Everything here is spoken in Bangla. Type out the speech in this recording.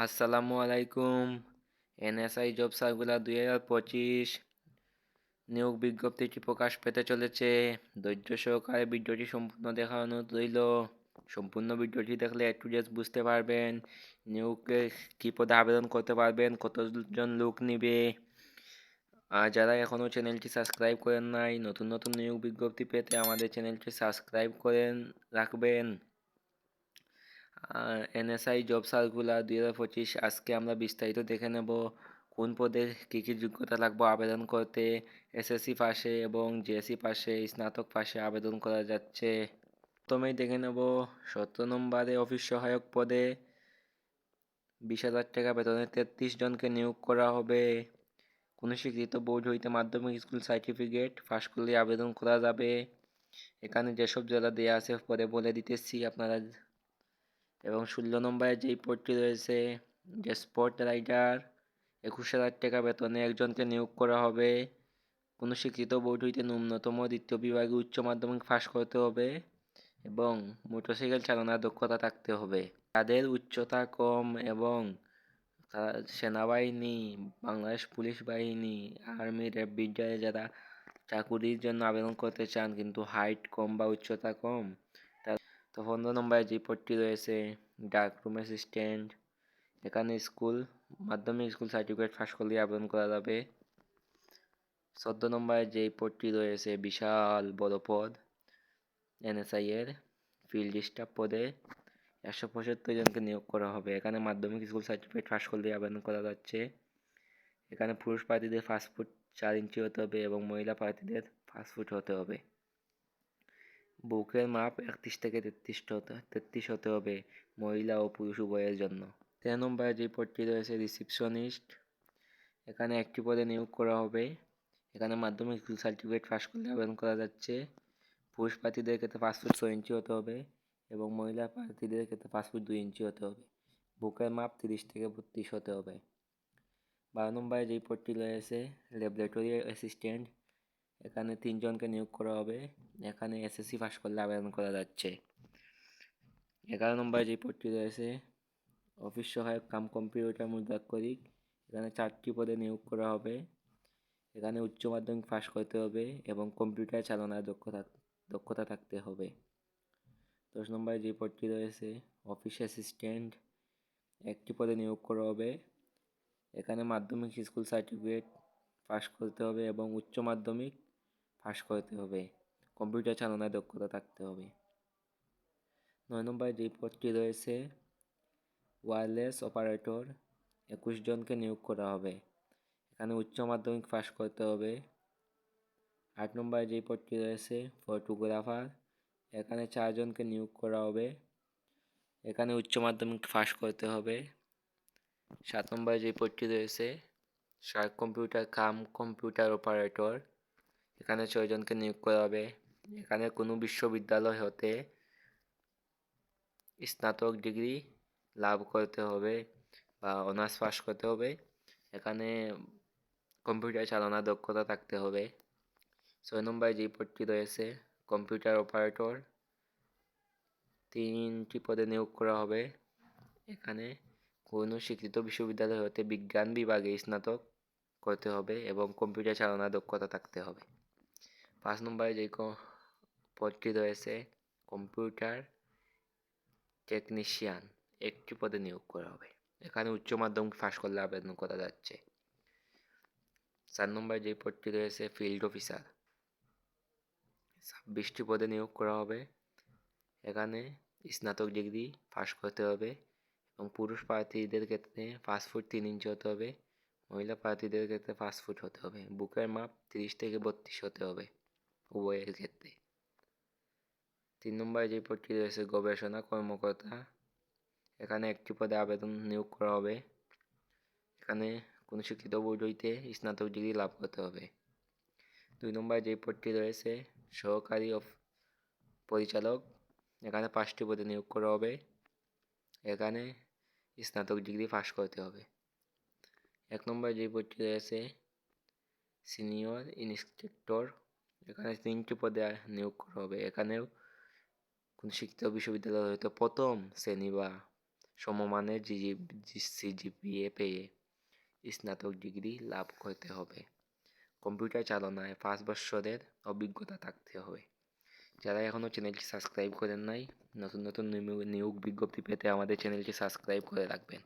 আসসালামু আলাইকুম। এনএসআই জব সার্কুলার দুই হাজার পঁচিশ। নিয়োগ বিজ্ঞপ্তিটি প্রকাশ পেতে চলেছে। ধৈর্য সহকারে ভিডিওটি সম্পূর্ণ দেখানো রইল। সম্পূর্ণ ভিডিওটি দেখলে একটু জাস্ট বুঝতে পারবেন নিয়োগকে কী পদে আবেদন করতে পারবেন, কতজন লোক নিবে। আর যারা এখনও চ্যানেলটি সাবস্ক্রাইব করেন নাই, নতুন নতুন নিয়োগ বিজ্ঞপ্তি পেতে আমাদের চ্যানেলটি সাবস্ক্রাইব করেন রাখবেন। এনএসআই জব সার্কুলার দুই হাজার পঁচিশ, আজকে আমরা বিস্তারিত দেখে নেব কোন পদে কী কী যোগ্যতা লাগবে আবেদন করতে এসএসসি পাশে এবং জেএসসি পাশে, স্নাতক পাশে আবেদন করা যাচ্ছে। প্রথমেই দেখে নেব সতেরো নম্বরে অফিস সহায়ক পদে বিশ হাজার টাকা বেতনে তেত্রিশ জনকে নিয়োগ করা হবে। কোনো স্বীকৃত বোর্ড হইতে মাধ্যমিক স্কুল সার্টিফিকেট পাশ করলে আবেদন করা যাবে। এখানে যেসব জেলা দেওয়া আছে পরে বলে দিতেছি, আপনারা এবং ষোলো নম্বরে যেই পদটি রয়েছে, যে স্পট রাইডার একুশ হাজার টাকা বেতনে একজনকে নিয়োগ করা হবে। কোনো শিক্ষিত বোর্ড হইতে ন্যূনতম দ্বিতীয় বিভাগে উচ্চ মাধ্যমিক পাশ করতে হবে এবং মোটরসাইকেল চালানোর দক্ষতা থাকতে হবে। তাদের উচ্চতা কম এবং তারা সেনাবাহিনী, বাংলাদেশ পুলিশ বাহিনী আর্মি র্যাব বিদ্যালয়ে যারা চাকুরির জন্য আবেদন করতে চান, কিন্তু হাইট কম বা উচ্চতা কম তো পনেরো নম্বরে যে পদটি রয়েছে ডার্ক রুম অ্যাসিস্ট্যান্ট এখানে স্কুল মাধ্যমিক স্কুল সার্টিফিকেট ফাঁস করলে আবেদন করা যাবে। চোদ্দ নম্বরে যেই পদটি রয়েছে, বিশাল বড় পদ এনএসআই এর ফিল্ড স্টাফ পদে একশো পঁচাত্তর জনকে নিয়োগ করা হবে। এখানে মাধ্যমিক স্কুল সার্টিফিকেট ফাঁস করলে আবেদন করা যাচ্ছে। এখানে পুরুষ প্রার্থীদের ফাস্ট ফুড চার ইঞ্চি হতে হবে এবং মহিলা প্রার্থীদের ফাস্ট ফুড হতে হবে। বুকের মাপ একত্রিশ থেকে তেত্রিশ হতে তেত্রিশ হতে হবে মহিলা ও পুরুষ উভয়ের জন্য। তেরো নম্বরে যে পদটি রয়েছে, রিসিপশনিস্ট। এখানে একটি পদে নিয়োগ করা হবে। এখানে মাধ্যমিক স্কুল সার্টিফিকেট পাস করলে আবেদন করা যাচ্ছে। পুরুষ প্রার্থীদের ক্ষেত্রে পাঁচ ফুট ছয় ইঞ্চি হতে হবে এবং মহিলা প্রার্থীদের ক্ষেত্রে পাঁচ ফুট দুই ইঞ্চি হতে হবে। বুকের মাপ তিরিশ থেকে বত্রিশ হতে হবে। বারো নম্বরে যেই পদটি রয়েছে, ল্যাবরেটরি অ্যাসিস্ট্যান্ট। এখানে তিনজনকে নিয়োগ করা হবে। এখানে এসএসসি পাস করলে আবেদন করা যাচ্ছে। এগারো নম্বরে যে পদটি রয়েছে অফিস সহায়ক কাম কম্পিউটার মুদ্রাক্ষরিক এখানে চারটি পদে নিয়োগ করা হবে। এখানে উচ্চ মাধ্যমিক পাস করতে হবে এবং কম্পিউটার চালানোর দক্ষতা দক্ষতা থাকতে হবে। দশ নম্বরে যে পদটি রয়েছে অফিস অ্যাসিস্ট্যান্ট একটি পদে নিয়োগ করা হবে। এখানে মাধ্যমিক স্কুল সার্টিফিকেট পাস করতে হবে এবং উচ্চ মাধ্যমিক পাস করতে হবে, কম্পিউটার চালানোর দক্ষতা থাকতে হবে। নয় নম্বরে যেই পদটি রয়েছে ওয়্যারলেস অপারেটর একুশ জনকে নিয়োগ করা হবে। এখানে উচ্চ মাধ্যমিক পাস করতে হবে। আট নম্বরে যেই পদটি রয়েছে, ফটোগ্রাফার, এখানে চারজনকে নিয়োগ করা হবে। এখানে উচ্চ মাধ্যমিক পাস করতে হবে। সাত নম্বরে যে পদটি রয়েছে শার্ক কম্পিউটার, কাম কম্পিউটার অপারেটর এখানে ছয়জনকে নিয়োগ করা হবে। এখানে কোনো বিশ্ববিদ্যালয় হতে স্নাতক ডিগ্রি লাভ করতে হবে বা অনার্স পাস করতে হবে। এখানে কম্পিউটার চালানোর দক্ষতা থাকতে হবে। ছয় নম্বরে যে পদটি রয়েছে, কম্পিউটার অপারেটর, তিনটি পদে নিয়োগ করা হবে। এখানে কোনো স্বীকৃত বিশ্ববিদ্যালয় হতে বিজ্ঞান বিভাগে স্নাতক করতে হবে এবং কম্পিউটার চালানোর দক্ষতা থাকতে হবে। পাঁচ নম্বরে যে পদটি রয়েছে কম্পিউটার টেকনিশিয়ান একটি পদে নিয়োগ করা হবে এখানে উচ্চ মাধ্যমিক পাশ করলে আবেদন করা যাচ্ছে চার নম্বরে যে পদটি রয়েছে ফিল্ড অফিসার ছাব্বিশটি পদে নিয়োগ করা হবে এখানে স্নাতক ডিগ্রি পাশ করতে হবে এবং পুরুষ প্রার্থীদের ক্ষেত্রে পাঁচ ফুট তিন ইঞ্চি হতে হবে মহিলা প্রার্থীদের ক্ষেত্রে পাঁচ ফুট হতে হবে বুকের মাপ তিরিশ থেকে বত্রিশ হতে হবে উভয়ের ক্ষেত্রে। তিন নম্বরে যে পদটি রয়েছে, গবেষণা কর্মকর্তা, এখানে একটি পদে আবেদন নিয়োগ করা হবে। এখানে কোনো শিক্ষিত বোর্ড হইতে স্নাতক ডিগ্রি লাভ করতে হবে। দুই নম্বরে যে পদটি রয়েছে, সহকারী অফ পরিচালক, এখানে পাঁচটি পদে নিয়োগ করা হবে। এখানে স্নাতক ডিগ্রি পাস করতে হবে। এক নম্বরে যে পদটি রয়েছে, সিনিয়র ইন্সপেক্টর এখানে তিনটি পদে নিয়োগ করা হবে। এখানেও কোনো শিক্ষিত বিশ্ববিদ্যালয় হয়তো প্রথম শ্রেণি বা সমমানের সিজিপিএ পেয়ে স্নাতক ডিগ্রি লাভ করতে হবে। কম্পিউটার চালনায় পাঁচ বৎসরের অভিজ্ঞতা থাকতে হবে। যারা এখনও চ্যানেলটি সাবস্ক্রাইব করেন নাই, নতুন নতুন নিয়োগ বিজ্ঞপ্তি পেতে আমাদের চ্যানেলটি সাবস্ক্রাইব করে রাখবেন।